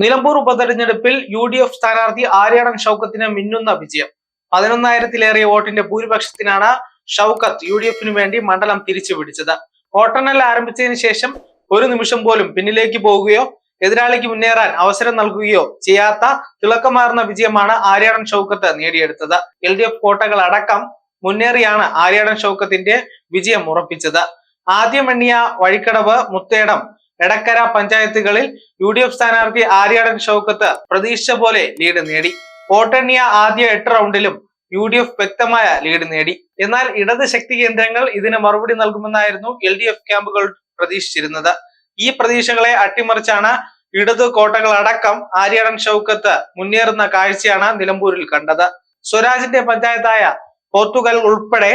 നിലമ്പൂർ ഉപതെരഞ്ഞെടുപ്പിൽ U D F സ്ഥാനാർത്ഥി ആര്യാടൻ ഷൗക്കത്തിന് മിന്നുന്ന വിജയം. പതിനൊന്നായിരത്തിലേറെ വോട്ടിന്റെ ഭൂരിപക്ഷത്തിനാണ് ഷൗക്കത്ത് യു ഡി എഫിനു വേണ്ടി മണ്ഡലം തിരിച്ചു പിടിച്ചത് വോട്ടെണ്ണൽ ആരംഭിച്ചതിന് ശേഷം ഒരു നിമിഷം പോലും പിന്നിലേക്ക് പോവുകയോ എതിരാളിക്ക് മുന്നേറാൻ അവസരം നൽകുകയോ ചെയ്യാത്ത തിളക്കമാർന്ന വിജയമാണ് ആര്യാടൻ ഷൗക്കത്ത് നേടിയെടുത്തത്. എൽ ഡി എഫ് കോട്ടകൾ അടക്കം മുന്നേറിയാണ് ആര്യാടൻ ഷൗക്കത്തിന്റെ വിജയം ഉറപ്പിച്ചത്. ആദ്യം എണ്ണിയ വഴിക്കടവ് മുത്തേടം എടക്കര പഞ്ചായത്തുകളിൽ യു ഡി എഫ് സ്ഥാനാർത്ഥി ആര്യാടൻ ഷൗക്കത്ത് പ്രതീക്ഷ പോലെ ലീഡ് നേടി. വോട്ടെണ്ണിയ ആദ്യ എട്ട് റൗണ്ടിലും യു ഡി എഫ് വ്യക്തമായ ലീഡ് നേടി. എന്നാൽ ഇടത് ശക്തി കേന്ദ്രങ്ങൾ ഇതിന് മറുപടി നൽകുമെന്നായിരുന്നു എൽ ഡി എഫ് ക്യാമ്പുകൾ പ്രതീക്ഷിച്ചിരുന്നത്. ഈ പ്രതീക്ഷകളെ അട്ടിമറിച്ചാണ് ഇടതു കോട്ടകളടക്കം ആര്യാടൻ ഷൗക്കത്ത് മുന്നേറുന്ന കാഴ്ചയാണ് നിലമ്പൂരിൽ കണ്ടത്. സ്വരാജിന്റെ പഞ്ചായത്തായ പോർത്തുഗൽ ഉൾപ്പെടെ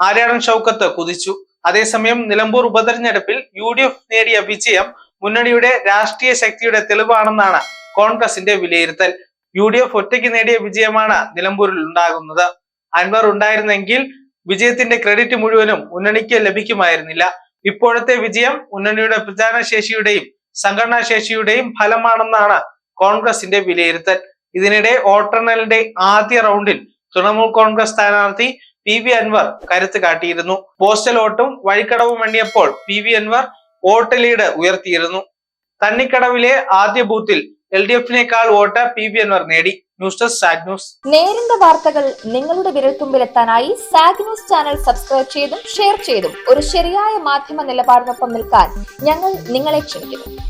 ആര്യാടൻ ഷൗക്കത്ത് കുതിച്ചു. അതേസമയം നിലമ്പൂർ ഉപതെരഞ്ഞെടുപ്പിൽ യു ഡി എഫ് നേടിയ വിജയം മുന്നണിയുടെ രാഷ്ട്രീയ ശക്തിയുടെ തെളിവാണെന്നാണ് കോൺഗ്രസിന്റെ വിലയിരുത്തൽ. യു ഡി എഫ് ഒറ്റയ്ക്ക് നേടിയ വിജയമാണ് നിലമ്പൂരിൽ ഉണ്ടാകുന്നത്. അൻവർ ഉണ്ടായിരുന്നെങ്കിൽ വിജയത്തിന്റെ ക്രെഡിറ്റ് മുഴുവനും മുന്നണിക്ക് ലഭിക്കുമായിരുന്നില്ല. ഇപ്പോഴത്തെ വിജയം മുന്നണിയുടെ പ്രചാരണ ശേഷിയുടെയും സംഘടനാ ശേഷിയുടെയും ഫലമാണെന്നാണ് കോൺഗ്രസിന്റെ വിലയിരുത്തൽ. ഇതിനിടെ വോട്ടെണ്ണലിന്റെ ആദ്യ റൗണ്ടിൽ തൃണമൂൽ കോൺഗ്രസ് സ്ഥാനാർത്ഥി പി വി അൻവർ കരുത്ത് കാട്ടിയിരുന്നു. പോസ്റ്റൽ വോട്ടും വഴിക്കടവും എണ്ണിയപ്പോൾ P V Anvar vote lead ഉയർത്തിയിരുന്നു. തണ്ണിക്കടവിലെ ആദ്യ ബൂത്തിൽ എൽ ഡി എഫിനേക്കാൾ വോട്ട് പി വി അൻവർ നേടി. News desk Sag news. നേരിന്റെ വാർത്തകൾ നിങ്ങളുടെ വിരൽത്തുമ്പിലെത്താനായി സാഗ് ന്യൂസ് ചാനൽ സബ്സ്ക്രൈബ് ചെയ്തും ഷെയർ ചെയ്തും ഒരു ശരിയായ മാധ്യമ നിലപാടിനൊപ്പം നിൽക്കാൻ ഞങ്ങൾ നിങ്ങളെ ക്ഷണിക്കുന്നു.